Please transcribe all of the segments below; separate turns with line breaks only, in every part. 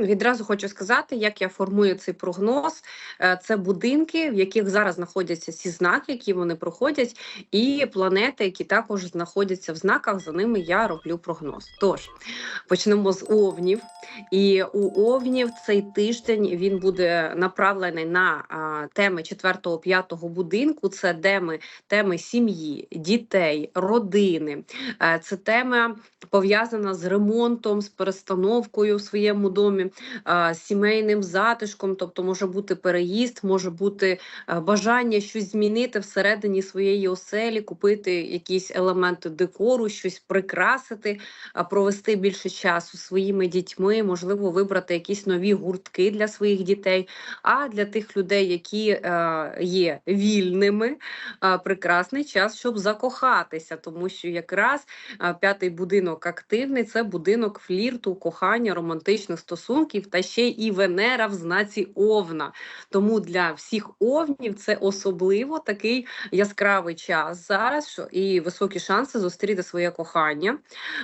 Відразу хочу сказати, як я формую цей прогноз. Е, Це будинки, в яких зараз знаходяться ці знаки, які вони проходять, і планети, які також знаходяться в знаках. За ними я роблю прогноз. Тож почнемо з овнів. І у овнів цей тиждень він буде направлений на теми 4-5 будинку. Це теми, теми сім'ї, дітей, родини. Е, Це тема пов'язана з ремонтом, з перестановкою в своєму домі, сімейним затишком, тобто може бути переїзд, може бути е, бажання щось змінити всередині своєї оселі, купити якісь елементи декору, щось прикрасити, провести більше часу своїми дітьми, можливо, вибрати якісь нові гуртки для своїх дітей. А для тих людей, які е, є вільними, прекрасний час, щоб закохатися, тому що якраз П'ятий будинок активний це будинок флірту, кохання, романтичних стосунків та ще і Венера в знаці Овна. Тому для всіх овнів це особливо такий яскравий час зараз, що і високі шанси зустріти своє кохання.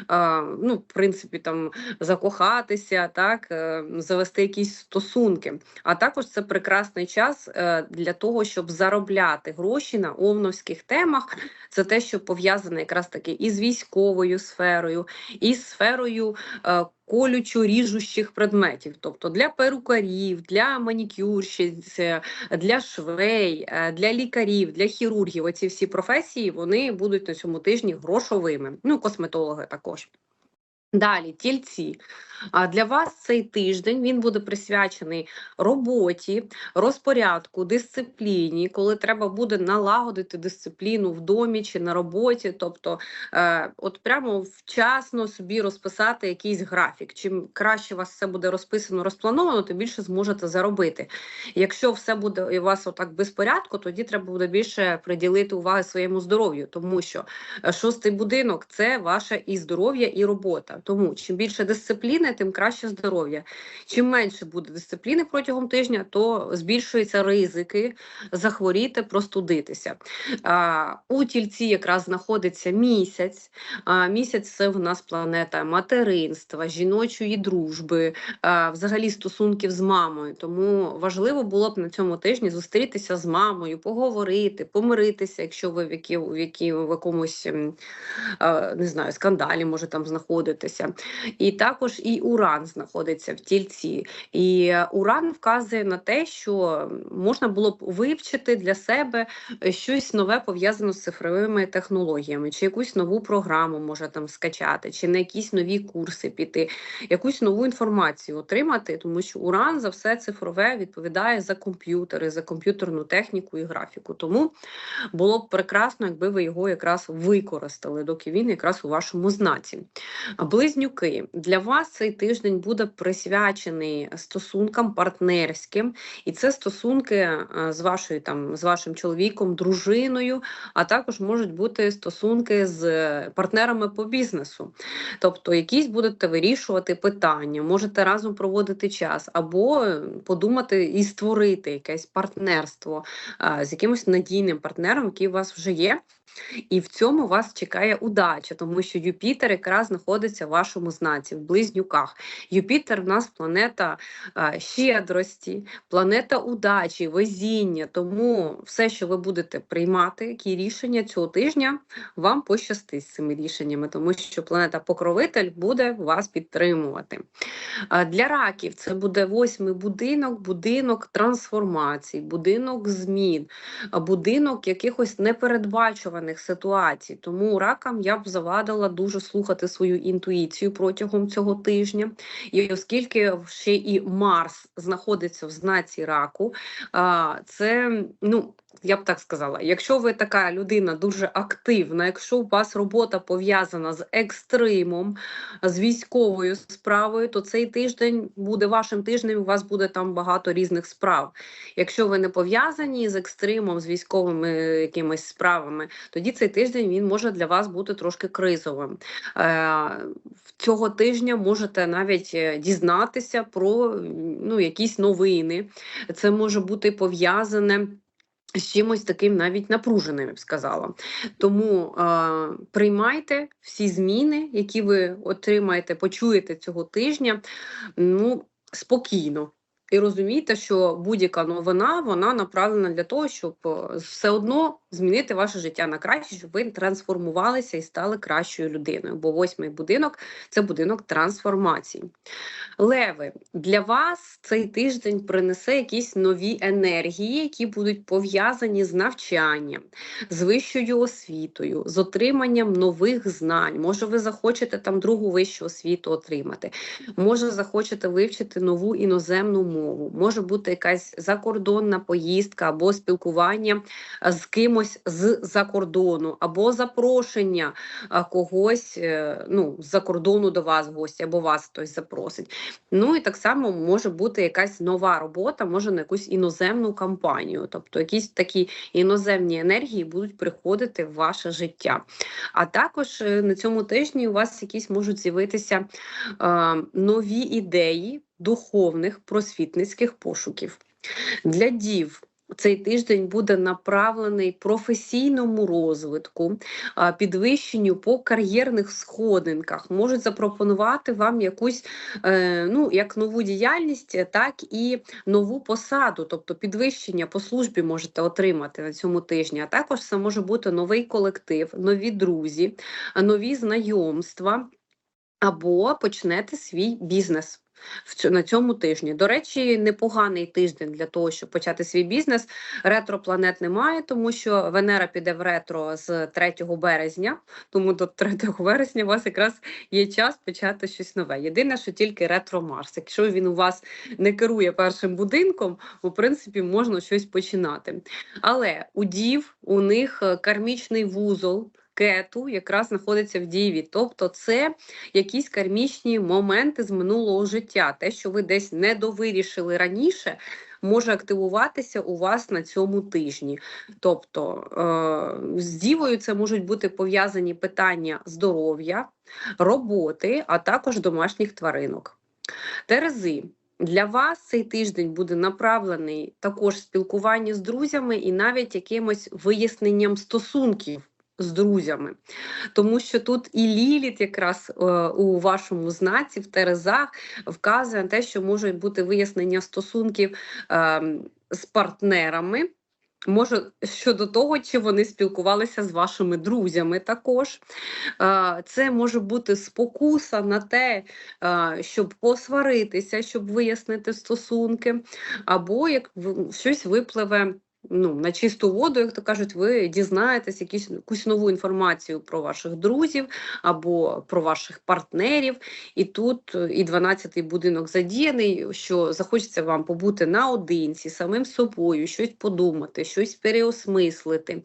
А, ну, в принципі, там закохатися, так, е, завести якісь стосунки. А також це прекрасний час е, для того, щоб заробляти гроші на овновських темах. Це те, що пов'язане якраз таки із військовою сферою, і сферою е, колючо ріжущих предметів, тобто для перукарів, для манікюрщиць, для швей, е, для лікарів, для хірургів. Оці всі професії вони будуть на цьому тижні грошовими. Ну, косметологи також. Далі, тільці. Для вас цей тиждень він буде присвячений роботі, розпорядку, дисципліні, коли треба буде налагодити дисципліну в домі чи на роботі. Тобто, е, от прямо вчасно собі розписати якийсь графік. Чим краще у вас все буде розписано, розплановано, то більше зможете заробити. Якщо все буде у вас отак без порядку, тоді треба буде більше приділити уваги своєму здоров'ю, тому що е, шостий будинок це ваше і здоров'я, і робота. Тому чим більше дисципліни, тим краще здоров'я. Чим менше буде дисципліни протягом тижня, то збільшуються ризики захворіти, простудитися. А, у тільці якраз знаходиться місяць. А, місяць це в нас планета материнства, жіночої дружби, а, взагалі стосунків з мамою. Тому важливо було б на цьому тижні зустрітися з мамою, поговорити, помиритися, якщо ви в які, в які в якомусь не знаю, скандалі може там знаходитися. І також і Уран знаходиться в тільці. І е, Уран вказує на те, що можна було б вивчити для себе е, щось нове пов'язане з цифровими технологіями, чи якусь нову програму може там скачати, чи на якісь нові курси піти, якусь нову інформацію отримати, тому що Уран за все цифрове відповідає за комп'ютери, за комп'ютерну техніку і графіку. Тому було б прекрасно, якби ви його якраз використали, доки він якраз у вашому знаці. Близнюки, для вас цей тиждень буде присвячений стосункам партнерським, і це стосунки е, з вашою там з вашим чоловіком, дружиною, а також можуть бути стосунки з партнерами по бізнесу. Тобто, якісь будете вирішувати питання, можете разом проводити час, або подумати і створити якесь партнерство з якимось надійним партнером, який у вас вже є. І в цьому вас чекає удача, тому що Юпітер якраз знаходиться в вашому знаці, в близнюках. Юпітер в нас планета а, щедрості, планета удачі, везіння. Тому все, що ви будете приймати, які рішення цього тижня, вам пощастить з цими рішеннями, тому що планета Покровитель буде вас підтримувати. А, для раків це буде восьмий будинок, будинок трансформацій, будинок змін, будинок якихось непередбачуваних ситуацій. Тому ракам я б завадила дуже слухати свою інтуїцію протягом цього тижня. І оскільки ще і Марс знаходиться в знаці раку, це ну. Я б так сказала, якщо ви така людина дуже активна, якщо у вас робота пов'язана з екстримом, з військовою справою, то цей тиждень буде вашим тижнем. У вас буде там багато різних справ. Якщо ви не пов'язані з екстримом, з військовими якимись справами, тоді цей тиждень він може для вас бути трошки кризовим. Е, Цього тижня можете навіть е, дізнатися про ну, якісь новини. Це може бути пов'язане. З чимось таким навіть напруженим, я б сказала. Тому е, приймайте всі зміни, які ви отримаєте, почуєте цього тижня. Ну, спокійно. І розумійте, що будь-яка новина вона направлена для того, щоб е, все одно змінити ваше життя на краще, щоб ви трансформувалися і стали кращою людиною. Бо восьмий будинок це будинок трансформації. Леви, для вас цей тиждень принесе якісь нові енергії, які будуть пов'язані з навчанням, з вищою освітою, з отриманням нових знань. Може, ви захочете там другу вищу освіту отримати, може, захочете вивчити нову іноземну мову, може бути якась закордонна поїздка або спілкування з кимось з-за кордону, або запрошення когось е, ну, з-за кордону до вас гості, або вас хтось запросить. Ну і так само може бути якась нова робота, може на якусь іноземну кампанію, тобто якісь такі іноземні енергії будуть приходити в ваше життя. А також е, на цьому тижні у вас якісь можуть з'явитися е, нові ідеї духовних просвітницьких пошуків. Для дів цей тиждень буде направлений професійному розвитку, підвищенню по кар'єрних сходинках, можуть запропонувати вам якусь е, ну, як нову діяльність, так і нову посаду, тобто підвищення по службі можете отримати на цьому тижні. А також це може бути новий колектив, нові друзі, нові знайомства. Або почнете свій бізнес на цьому тижні. До речі, непоганий тиждень для того, щоб почати свій бізнес. Ретропланет немає, тому що Венера піде в ретро з 3 березня, тому до 3 вересня у вас якраз є час почати щось нове. Єдине, що тільки ретро Марс. Якщо він у вас не керує першим будинком, у принципі, можна щось починати. Але у дів у них кармічний вузол кету якраз знаходиться в діві. Тобто це якісь кармічні моменти з минулого життя. Те, що ви десь не довирішили раніше, може активуватися у вас на цьому тижні. Тобто е з дівою це можуть бути пов'язані питання здоров'я, роботи, а також домашніх тваринок. Терези. Для вас цей тиждень буде направлений також спілкування з друзями і навіть якимось виясненням стосунків з друзями, тому що тут і Ліліт, якраз е, у вашому знаці в Терезах, вказує на те, що можуть бути вияснення стосунків е, з партнерами. Може, щодо того, чи вони спілкувалися з вашими друзями також. Е, це може бути спокуса на те, е, щоб посваритися, щоб вияснити стосунки, або як щось випливе ну, на чисту воду, як то кажуть, ви дізнаєтесь якісь якусь нову інформацію про ваших друзів або про ваших партнерів. І тут е, і 12-й будинок задіяний, що захочеться вам побути наодинці, самим собою, щось подумати, щось переосмислити,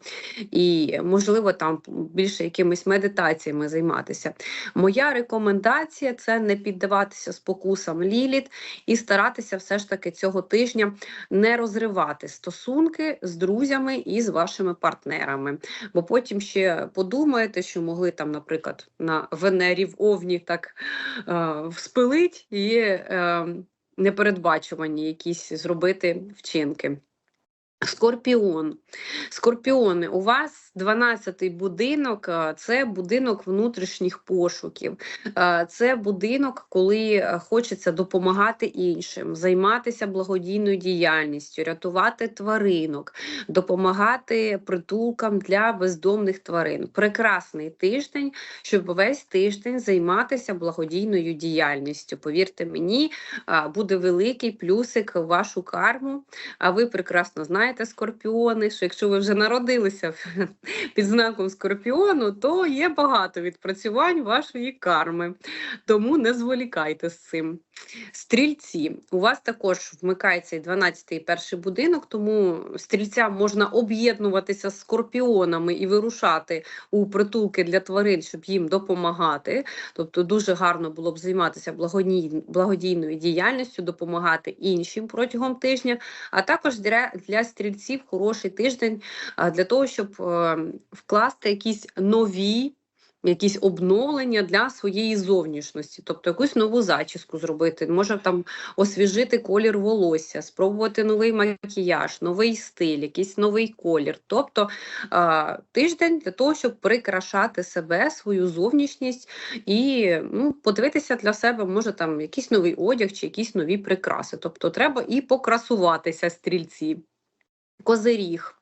і, можливо, там більше якимись медитаціями займатися. Моя рекомендація це не піддаватися спокусам ліліт і старатися все ж таки цього тижня не розривати стосунки з друзями і з вашими партнерами. Бо потім ще подумаєте, що могли там, наприклад, на Венері в Овні так е, вспилить і е, непередбачувані якісь зробити вчинки. Скорпіон. Скорпіони, у вас 12-й будинок це будинок внутрішніх пошуків. Це будинок, коли хочеться допомагати іншим, займатися благодійною діяльністю, рятувати тваринок, допомагати притулкам для бездомних тварин. Прекрасний тиждень, щоб весь тиждень займатися благодійною діяльністю. Повірте мені, буде великий плюсик в вашу карму, а ви прекрасно знаєте знаєте, скорпіони, що якщо ви вже народилися під знаком скорпіону, то є багато відпрацювань вашої карми. Тому не зволікайте з цим. Стрільці, у вас також вмикається і 12-й і перший будинок, тому стрільцям можна об'єднуватися з скорпіонами і вирушати у притулки для тварин, щоб їм допомагати. Тобто дуже гарно було б займатися благодійною діяльністю, допомагати іншим протягом тижня, а також для, для стрільців хороший тиждень для того, щоб е, вкласти якісь нові якісь обновлення для своєї зовнішності, тобто якусь нову зачіску зробити, може там освіжити колір волосся, спробувати новий макіяж, новий стиль, якийсь новий колір. Тобто е, тиждень для того, щоб прикрашати себе, свою зовнішність і ну, подивитися для себе, може там якийсь новий одяг чи якісь нові прикраси. Тобто треба і покрасуватися стрільці. Козиріг,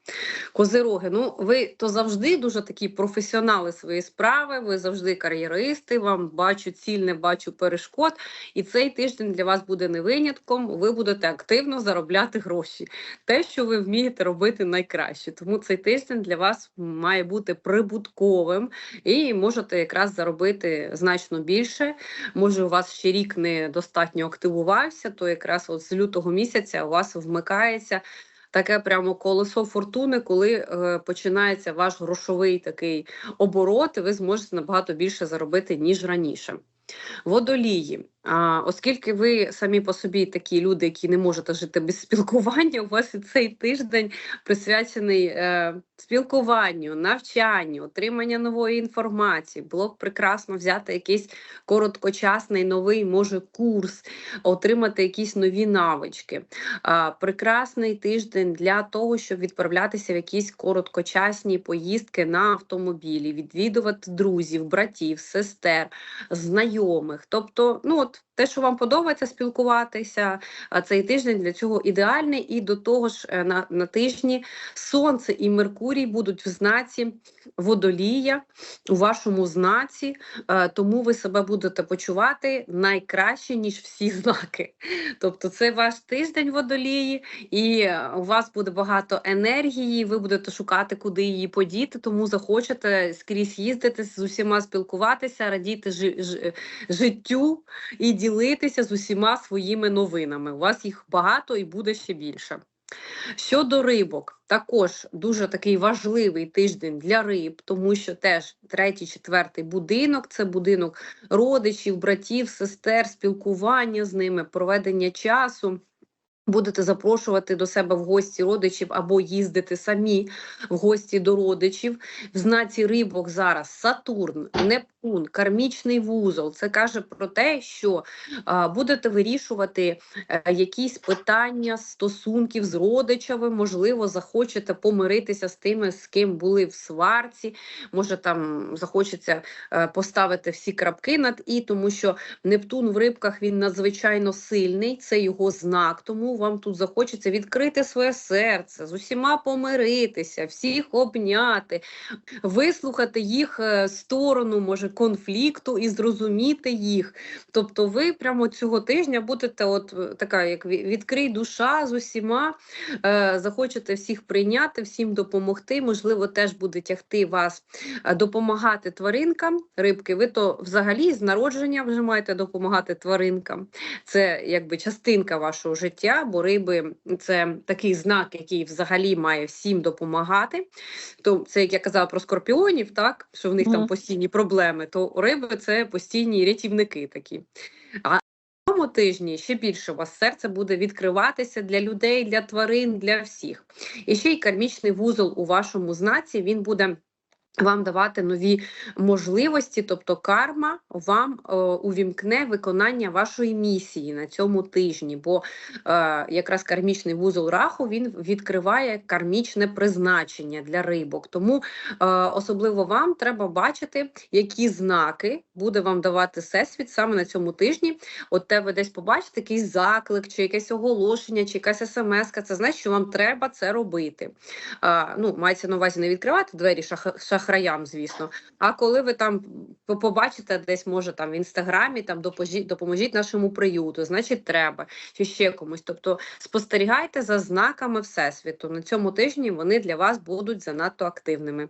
козироги. Ну, ви то завжди дуже такі професіонали своєї справи, ви завжди кар'єристи, вам бачу ціль, не бачу перешкод. І цей тиждень для вас буде не винятком. Ви будете активно заробляти гроші. Те, що ви вмієте робити найкраще. Тому цей тиждень для вас має бути прибутковим і можете якраз заробити значно більше. Може, у вас ще рік не достатньо активувався, то якраз от з лютого місяця у вас вмикається таке прямо колесо фортуни, коли е, починається ваш грошовий такий оборот, і ви зможете набагато більше заробити ніж раніше. Водолії, оскільки ви самі по собі такі люди, які не можете жити без спілкування, у вас і цей тиждень присвячений е, спілкуванню, навчанню, отримання нової інформації. Було б прекрасно взяти якийсь короткочасний новий, може, курс, отримати якісь нові навички. А, прекрасний тиждень для того, щоб відправлятися в якісь короткочасні поїздки на автомобілі, відвідувати друзів, братів, сестер, знайомих. Тобто, ну от out те, що вам подобається спілкуватися, цей тиждень для цього ідеальний. І до того ж, е, на, на тижні сонце і Меркурій будуть в знаці водолія у вашому знаці, е, тому ви себе будете почувати найкраще, ніж всі знаки. Тобто, це ваш тиждень водолії, і е, у вас буде багато енергії. Ви будете шукати, куди її подіти, тому захочете скрізь їздити з усіма спілкуватися, радіти жи, жи, життю і ділитися з усіма своїми новинами. У вас їх багато і буде ще більше. Щодо рибок, також дуже такий важливий тиждень для риб, тому що теж третій, четвертий будинок це будинок родичів, братів, сестер, спілкування з ними, проведення часу. Будете запрошувати до себе в гості родичів або їздити самі в гості до родичів. В знаці рибок зараз Сатурн, Нептун, кармічний вузол. Це каже про те, що а, будете вирішувати а, якісь питання стосунків з родичами. Можливо, захочете помиритися з тими, з ким були в сварці. Може, там захочеться а, поставити всі крапки над і, тому що Нептун в рибках він надзвичайно сильний, це його знак. Тому вам тут захочеться відкрити своє серце, з усіма помиритися, всіх обняти, вислухати їх е, сторону, може, конфлікту і зрозуміти їх. Тобто, ви прямо цього тижня будете, от е, така, як відкрий душа з усіма, е, захочете всіх прийняти, всім допомогти. Можливо, теж буде тягти вас е, допомагати тваринкам. Рибки, ви то взагалі з народження вже маєте допомагати тваринкам. Це якби частинка вашого життя. Бо риби це такий знак, який взагалі має всім допомагати. То це як я казала про скорпіонів, так що в них mm. там постійні проблеми, то риби це постійні рятівники такі. А цьому тижні ще більше у вас серце буде відкриватися для людей, для тварин, для всіх. І ще й кармічний вузол у вашому знаці він буде. Вам давати нові можливості, тобто карма вам е, увімкне виконання вашої місії на цьому тижні, бо е, якраз кармічний вузол раху він відкриває кармічне призначення для рибок. Тому е, особливо вам треба бачити, які знаки буде вам давати всесвіт саме на цьому тижні. От те ви десь побачите якийсь заклик, чи якесь оголошення, чи якась смс. Це значить, що вам треба це робити. Е, ну, Мається на увазі не відкривати двері шах шахраям, звісно. А коли ви там побачите десь, може там в інстаграмі, там допоможіть, допоможіть нашому приюту, значить треба чи ще комусь. Тобто спостерігайте за знаками всесвіту. На цьому тижні вони для вас будуть занадто активними.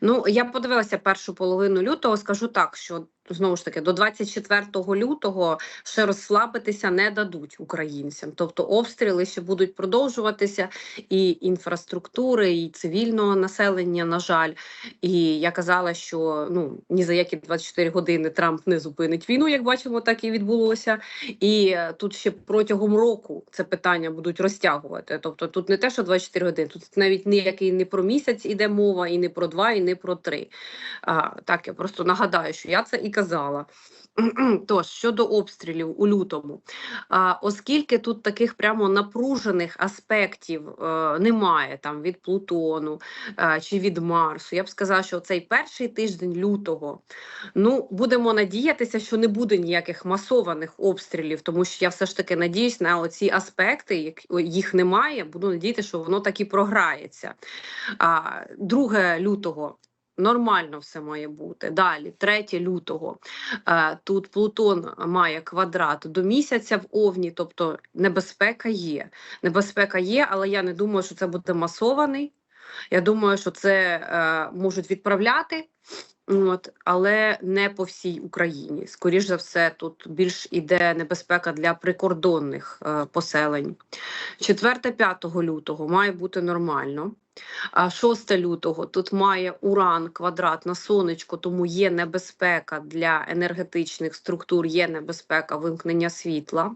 Ну, я подивилася першу половину лютого, скажу так, що знову ж таки до 24 лютого ще розслабитися не дадуть українцям. Тобто обстріли ще будуть продовжуватися, і інфраструктури, і цивільного населення, на жаль. І я казала, що ну ні за які 24 години Трамп не зупинить війну, як бачимо, так і відбулося. І е, тут ще протягом року це питання будуть розтягувати. Тобто, тут не те, що 24 години, тут навіть ніякий не про місяць іде мова, і не про два, і не про три. А, Так, я просто нагадаю, що я це і казала. Тож щодо обстрілів у лютому, оскільки тут таких прямо напружених аспектів е, немає там від Плутону е, чи від Марсу, я б сказала, що цей перший тиждень лютого ну будемо надіятися, що не буде ніяких масованих обстрілів, тому що я все ж таки надіюсь на оці аспекти, їх немає. Буду надіятися, що воно так і програється. А 2 лютого. Нормально все має бути. Далі, 3 лютого. Е, Тут Плутон має квадрат до місяця в Овні, тобто небезпека є. Небезпека є, але я не думаю, що це буде масований. Я думаю, що це е, можуть відправляти, от, але не по всій Україні. Скоріш за все, тут більш іде небезпека для прикордонних е, поселень. 4-5 лютого має бути нормально. А 6 лютого тут має уран квадрат на сонечко, тому є небезпека для енергетичних структур, є небезпека вимкнення світла.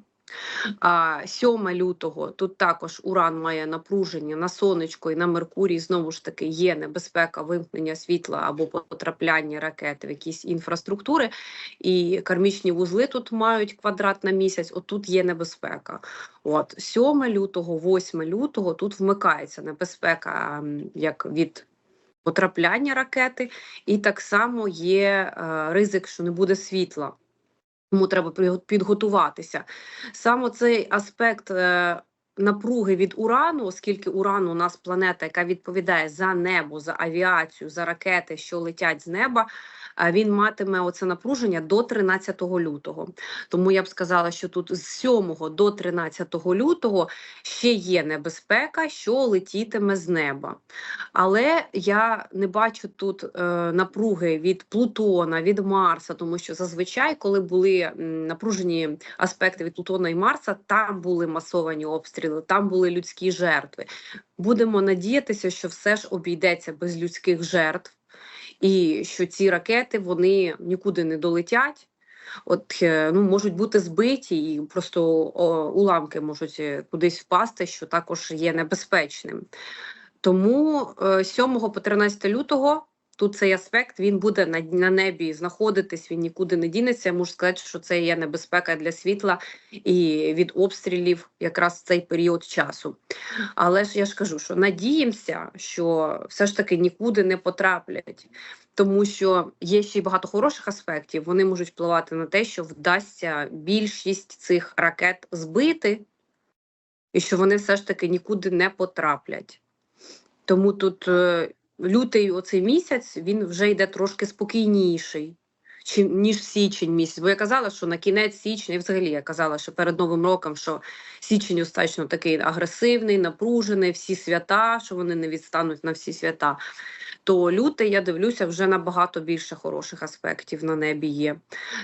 А 7 лютого тут також уран має напруження на сонечко і на Меркурій. Знову ж таки, є небезпека вимкнення світла або потрапляння ракет в якісь інфраструктури, і кармічні вузли тут мають квадрат на місяць. Отут є небезпека. От 7 лютого, 8 лютого тут вмикається небезпека як від. Потрапляння ракети, і так само є е, ризик, що не буде світла. Тому треба підготуватися. Саме цей аспект е, напруги від урану, оскільки уран у нас планета, яка відповідає за небо, за авіацію, за ракети, що летять з неба, він матиме оце напруження до 13 лютого. Тому я б сказала, що тут з 7 до 13 лютого ще є небезпека, що летітиме з неба. Але я не бачу тут е, напруги від Плутона, від Марса, тому що зазвичай, коли були напружені аспекти від Плутона і Марса, там були масовані обстріли, там були людські жертви. Будемо надіятися, що все ж обійдеться без людських жертв, і що ці ракети вони нікуди не долетять. От е, ну можуть бути збиті, і просто о, уламки можуть е, кудись впасти, що також є небезпечним. Тому е, 7 по 13 лютого тут цей аспект він буде на, на небі знаходитись, він нікуди не дінеться. Я можу сказати, що це є небезпека для світла і від обстрілів якраз в цей період часу. Але ж я ж кажу, що надіємося, що все ж таки нікуди не потраплять. Тому що є ще й багато хороших аспектів. Вони можуть впливати на те, що вдасться більшість цих ракет збити, і що вони все ж таки нікуди не потраплять. Тому тут е, лютий, оцей місяць, він вже йде трошки спокійніший, чим ніж січень місяць. Бо я казала, що на кінець січня, і взагалі я казала, що перед Новим роком, що січень остаточно такий агресивний, напружений, всі свята, що вони не відстануть на всі свята. То лютий, я дивлюся, вже набагато більше хороших аспектів на небі є.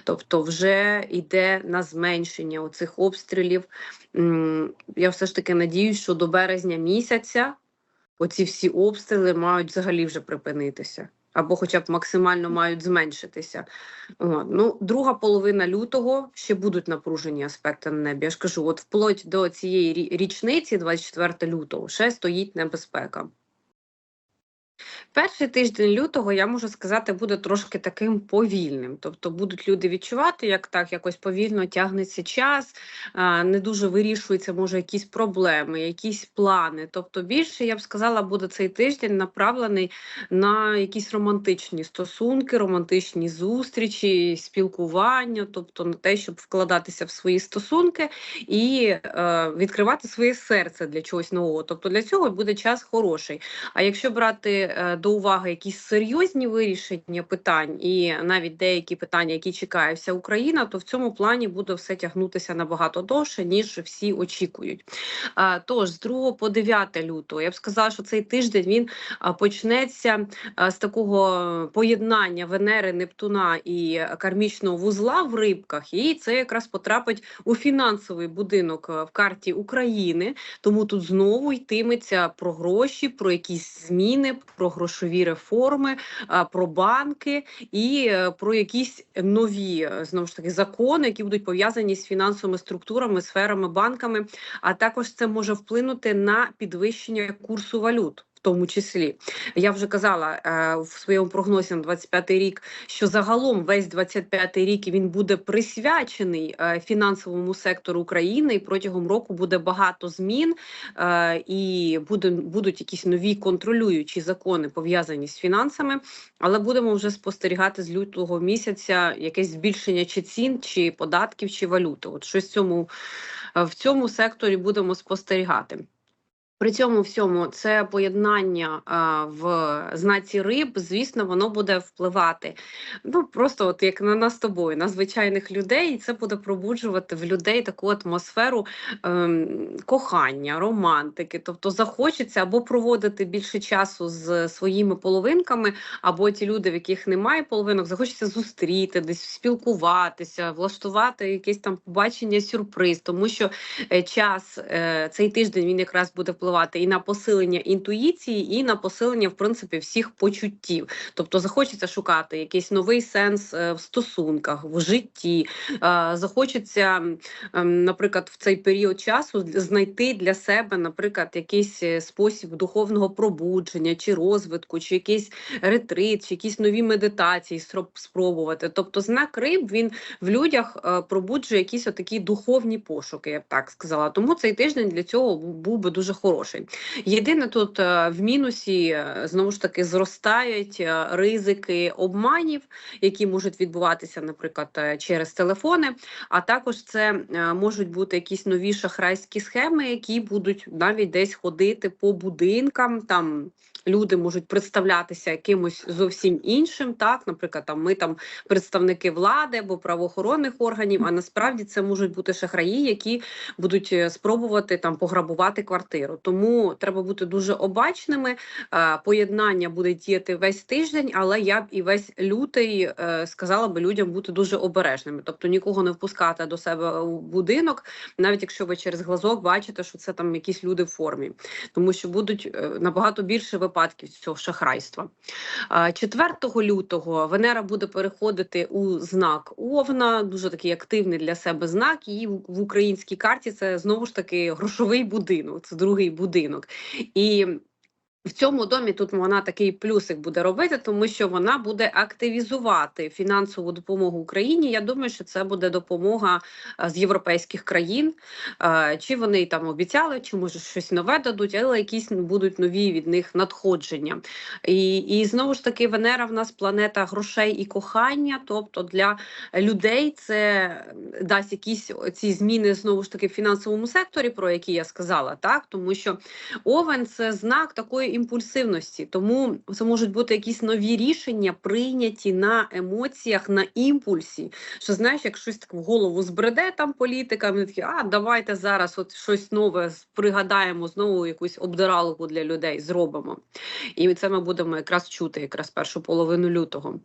Тобто, вже йде на зменшення оцих обстрілів. Я все ж таки надіюсь, що до березня місяця оці всі обстріли мають взагалі вже припинитися. Або хоча б максимально мають зменшитися. Ну, друга половина лютого ще будуть напружені аспекти на небі. Я ж кажу, от вплоть до цієї рі- річниці, 24 лютого, ще стоїть небезпека. Перший тиждень лютого, я можу сказати, буде трошки таким повільним. Тобто будуть люди відчувати, як так якось повільно тягнеться час, не дуже вирішуються, може, якісь проблеми, якісь плани. Тобто, більше я б сказала, буде цей тиждень направлений на якісь романтичні стосунки, романтичні зустрічі, спілкування, тобто на те, щоб вкладатися в свої стосунки і е, відкривати своє серце для чогось нового. Тобто для цього буде час хороший. А якщо брати до уваги якісь серйозні вирішення питань, і навіть деякі питання, які чекає вся Україна, то в цьому плані буде все тягнутися набагато довше, ніж всі очікують. Е, тож з 2 по 9 лютого я б сказала, що цей тиждень він е, почнеться е, з такого поєднання Венери, Нептуна і кармічного вузла в рибках, і це якраз потрапить у фінансовий будинок е, в карті України. Тому тут знову йтиметься про гроші, про якісь зміни, про грошові реформи, про банки і е, про якісь нові е, знову ж таки закони, які будуть пов'язані з фінансовими структурами, сферами, банками. А також це може вплинути на підвищення курсу валют. Тому числі я вже казала е, в своєму прогнозі на 25-й рік, що загалом весь 25-й рік він буде присвячений е, фінансовому сектору України, і протягом року буде багато змін, е, і буде, будуть якісь нові контролюючі закони пов'язані з фінансами. Але будемо вже спостерігати з лютого місяця якесь збільшення чи цін, чи податків, чи валюти. От щось в цьому в цьому секторі будемо спостерігати. При цьому всьому це поєднання а, в знаці риб, звісно, воно буде впливати. Ну просто от як на нас тобою, на звичайних людей, і це буде пробуджувати в людей таку атмосферу ем, кохання, романтики. Тобто захочеться або проводити більше часу з своїми половинками, або ті люди, в яких немає половинок, захочеться зустріти, десь спілкуватися, влаштувати якесь там побачення, сюрприз, тому що е, час е, цей тиждень він якраз буде впливати впливати і на посилення інтуїції, і на посилення в принципі всіх почуттів. Тобто захочеться шукати якийсь новий сенс е, в стосунках, в житті. Е, захочеться, ем, наприклад, в цей період часу знайти для себе, наприклад, якийсь е, спосіб духовного пробудження чи розвитку, чи якийсь ретрит, чи якісь нові медитації спробувати. Тобто, знак риб він в людях пробуджує якісь отакі духовні пошуки, я б так сказала. Тому цей тиждень для цього був би дуже хороший грошей. Єдине тут е, в мінусі е, знову ж таки зростають е, ризики обманів, які можуть відбуватися, наприклад, через телефони. А також це можуть бути якісь нові шахрайські схеми, які будуть навіть десь ходити по будинкам там люди можуть представлятися якимось зовсім іншим. Так, наприклад, там ми там представники влади або правоохоронних органів. А насправді це можуть бути шахраї, які будуть е, спробувати там пограбувати квартиру. Тому треба бути дуже обачними. Поєднання буде діяти весь тиждень, але я б і весь лютий е, сказала би людям бути дуже обережними, тобто нікого не впускати до себе у будинок, навіть якщо ви через глазок бачите, що це там якісь люди в формі, тому що будуть е, набагато більше ви випадків цього шахрайства. 4 лютого Венера буде переходити у знак Овна, дуже такий активний для себе знак. І в українській карті це знову ж таки грошовий будинок, це другий будинок. І в цьому домі тут вона такий плюсик буде робити, тому що вона буде активізувати фінансову допомогу Україні. Я думаю, що це буде допомога з європейських країн. Чи вони там обіцяли, чи може щось нове дадуть, але якісь будуть нові від них надходження. І і знову ж таки, Венера в нас планета грошей і кохання. Тобто для людей це дасть якісь ці зміни знову ж таки в фінансовому секторі, про які я сказала, так тому що Овен це знак такої імпульсивності, тому це можуть бути якісь нові рішення, прийняті на емоціях, на імпульсі. Що знаєш, як щось так в голову збреде там політика, вони такі, а давайте зараз от щось нове пригадаємо, знову якусь обдиралку для людей зробимо. І це ми будемо якраз чути, якраз першу половину лютого.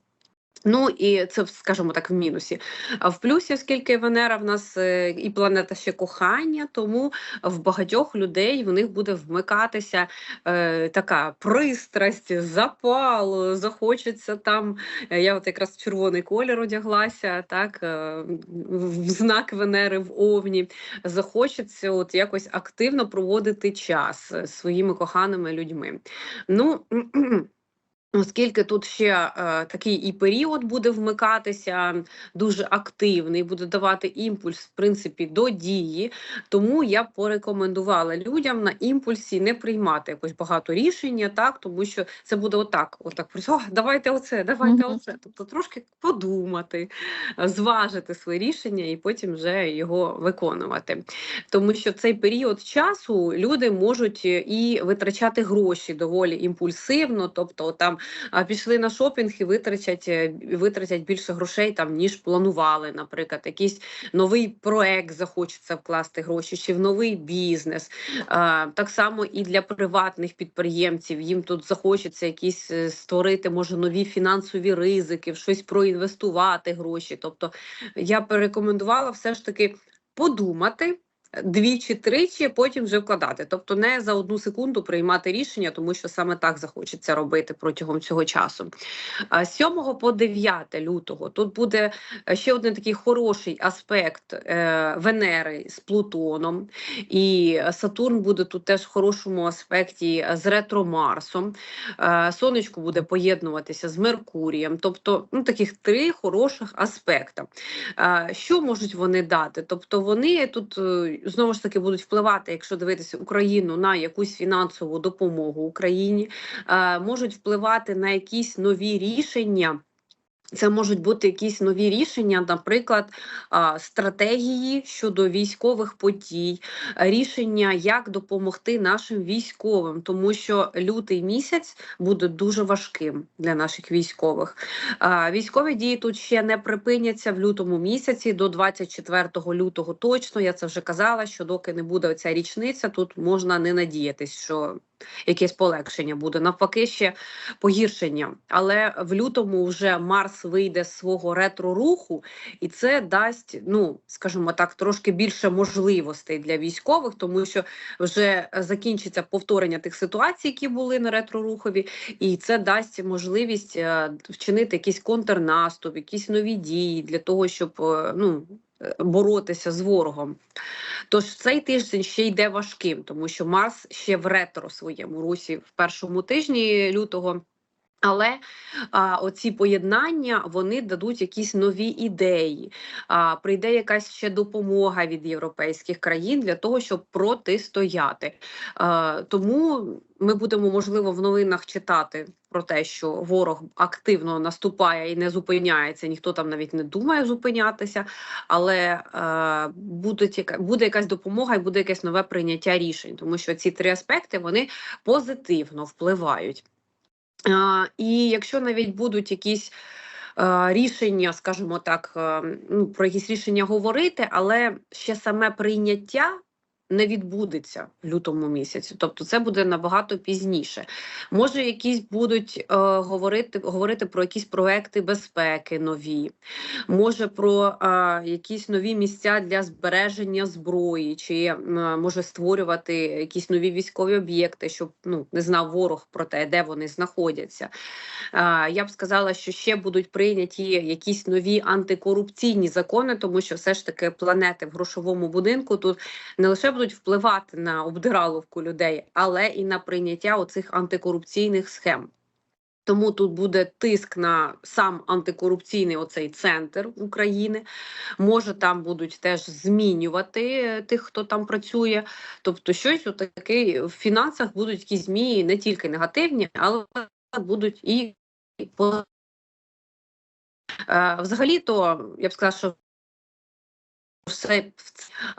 Ну і це, скажімо так, в мінусі. А в плюсі, оскільки Венера в нас е, і планета ще кохання, тому в багатьох людей в них буде вмикатися е, така пристрасть, запал, захочеться там. Е, я от якраз червоний колір одяглася, так, е, в знак Венери в Овні. Захочеться от якось активно проводити час своїми коханими людьми. Ну, Оскільки тут ще е, такий і період буде вмикатися дуже активний, буде давати імпульс, в принципі, до дії. Тому я б порекомендувала людям на імпульсі не приймати якось багато рішення, так тому що це буде отак: отак «О, давайте оце, давайте
Мгм.
оце. Тобто трошки подумати, зважити своє рішення і потім вже його виконувати. Тому що цей період часу люди можуть е, і витрачати гроші доволі імпульсивно, тобто там пішли на шопінг і витрачать е, витратять більше грошей там ніж планували. Наприклад, якийсь новий проект захочеться вкласти гроші, чи в новий бізнес. Так само і для приватних підприємців їм тут захочеться якісь е, створити, може, нові фінансові ризики, в щось проінвестувати гроші. Тобто я б рекомендувала все ж таки подумати. Двічі, тричі, потім вже вкладати. Тобто не за одну секунду приймати рішення, тому що саме так захочеться робити протягом цього часу. З 7 по 9 лютого тут буде е, ще один такий хороший аспект е, Венери з Плутоном, і Сатурн буде тут теж в хорошому аспекті з ретро Марсом. Е, Сонечко буде поєднуватися з Меркурієм. Тобто, ну таких три хороших аспекти. Е, Що можуть вони дати? Тобто вони тут знову ж таки будуть впливати, якщо дивитися Україну на якусь фінансову допомогу Україні, е, можуть впливати на якісь нові рішення. Це можуть бути якісь нові рішення, наприклад, стратегії щодо військових подій, рішення, як допомогти нашим військовим, тому що лютий місяць буде дуже важким для наших військових. Військові дії тут ще не припиняться в лютому місяці до 24 лютого. Точно я це вже казала. Що доки не буде оця річниця, тут можна не надіятись, що якесь полегшення буде. Навпаки, ще погіршення. Але в лютому вже Марс вийде з свого ретро-руху, і це дасть, ну скажімо так, трошки більше можливостей для військових, тому що вже закінчиться повторення тих ситуацій, які були на ретро-рухові, і це дасть можливість е, вчинити якийсь контрнаступ, якісь нові дії для того, щоб е, ну. Е, Боротися з ворогом, тож цей тиждень ще йде важким, тому що Марс ще в ретро своєму русі в першому тижні лютого. Але а, оці поєднання вони дадуть якісь нові ідеї. А, прийде якась ще допомога від європейських країн для того, щоб протистояти. А, тому ми будемо можливо в новинах читати про те, що ворог активно наступає і не зупиняється. Ніхто там навіть не думає зупинятися, але е, будуть буде якась допомога і буде якесь нове прийняття рішень, тому що ці три аспекти вони позитивно впливають. І якщо навіть будуть якісь рішення, скажімо так, е, ну про якісь рішення говорити, але ще саме прийняття не відбудеться в лютому місяці, тобто це буде набагато пізніше. Може, якісь будуть е, говорити говорити про якісь проекти безпеки нові, може про е, якісь нові місця для збереження зброї, чи е, може створювати якісь нові військові об'єкти, щоб ну не знав ворог про те, де вони знаходяться. Е, я б сказала, що ще будуть прийняті якісь нові антикорупційні закони, тому що все ж таки планети в грошовому будинку тут не лише будуть впливати на обдираловку людей, але і на прийняття оцих антикорупційних схем. Тому тут буде тиск на сам антикорупційний оцей центр України. Може, там будуть теж змінювати е, тих, хто там працює. Тобто, щось отаке в фінансах будуть якісь змії не тільки негативні, але будуть і Е, Взагалі, то я б сказала, що все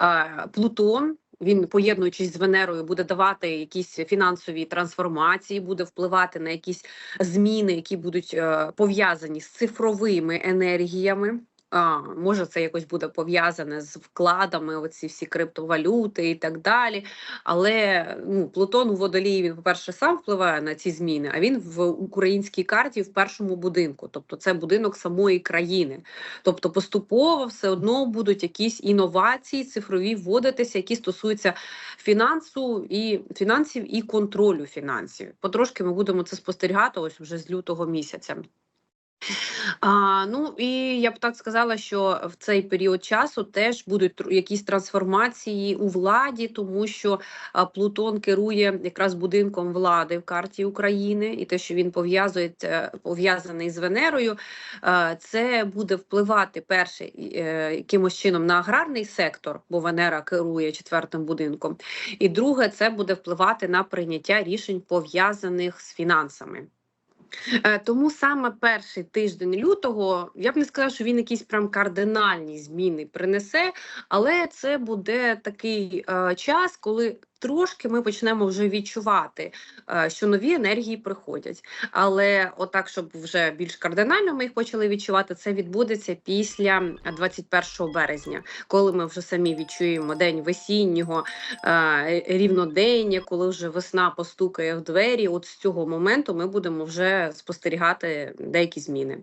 е, Плутон. Він, поєднуючись з Венерою, буде давати якісь фінансові трансформації, буде впливати на якісь зміни, які будуть е, пов'язані з цифровими енергіями. А, може, це якось буде пов'язане з вкладами, оці всі криптовалюти і так далі. Але ну, Плутон у водолії він, по-перше, сам впливає на ці зміни, а він в українській карті в першому будинку, тобто це будинок самої країни. Тобто, поступово все одно будуть якісь інновації цифрові вводитися, які стосуються фінансу і фінансів і контролю фінансів. Потрошки ми будемо це спостерігати ось вже з лютого місяця. А, ну і я б так сказала, що в цей період часу теж будуть якісь трансформації у владі, тому що Плутон керує якраз будинком влади в карті України, і те, що він пов'язує пов'язаний з Венерою, це буде впливати перше е, якимось чином на аграрний сектор, бо Венера керує четвертим будинком. І друге, це буде впливати на прийняття рішень пов'язаних з фінансами. Е, Тому саме перший тиждень лютого я б не сказала, що він якісь прям кардинальні зміни принесе, але це буде такий е, час, коли трошки ми почнемо вже відчувати, е, що нові енергії приходять. Але отак, щоб вже більш кардинально ми їх почали відчувати, це відбудеться після 21 березня, коли ми вже самі відчуємо день весіннього е, рівнодення, коли вже весна постукає в двері. От з цього моменту ми будемо вже спостерігати деякі зміни.